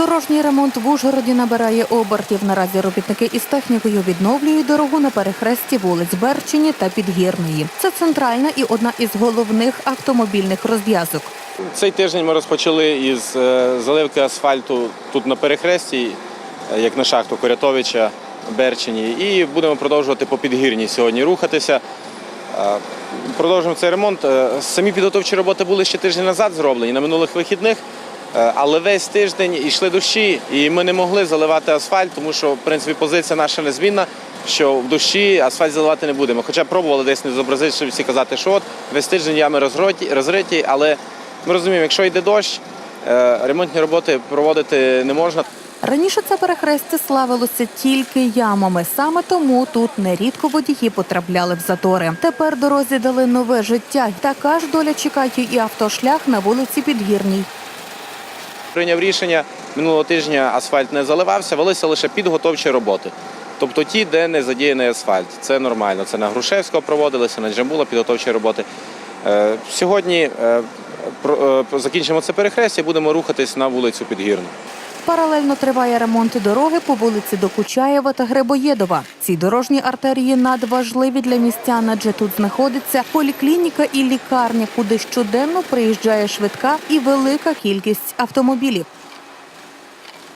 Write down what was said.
Дорожній ремонт в Ужгороді набирає обертів. Наразі робітники із технікою відновлюють дорогу на перехресті вулиць Берчині та Підгірної. Це центральна і одна із головних автомобільних розв'язок. Цей тиждень ми розпочали із е, заливки асфальту тут на перехресті, е, як на шахту Корятовича, Берчині, і будемо продовжувати по підгірні сьогодні рухатися. Е, Продовжуємо цей ремонт. Самі підготовчі роботи були ще тиждень назад зроблені на минулих вихідних, але весь тиждень йшли дощі, і ми не могли заливати асфальт, тому що в принципі позиція наша незмінна. Що в дощі асфальт заливати не будемо. Хоча пробували десь не зобразити, всі казати, що от весь тиждень ями розриті, але ми розуміємо, якщо йде дощ, е, ремонтні роботи проводити не можна. Раніше це перехрестя славилося тільки ямами. Саме тому тут нерідко водії потрапляли в затори. Тепер дорозі дали нове життя. Така ж доля чекає і автошлях на вулиці Підгірній. Прийняв рішення минулого тижня асфальт не заливався, велися лише підготовчі роботи. Тобто ті, де не задіяний асфальт. Це нормально. Це на Грушевського проводилися, на Джамбула підготовчі роботи. Е, Сьогодні е, е, закінчимо це перехрестя і будемо рухатись на вулицю Підгірну. Паралельно триває ремонт дороги по вулиці Докучаєва та Грибоєдова. Ці дорожні артерії надважливі для містян, адже тут знаходиться поліклініка і лікарня, куди щоденно приїжджає швидка і велика кількість автомобілів.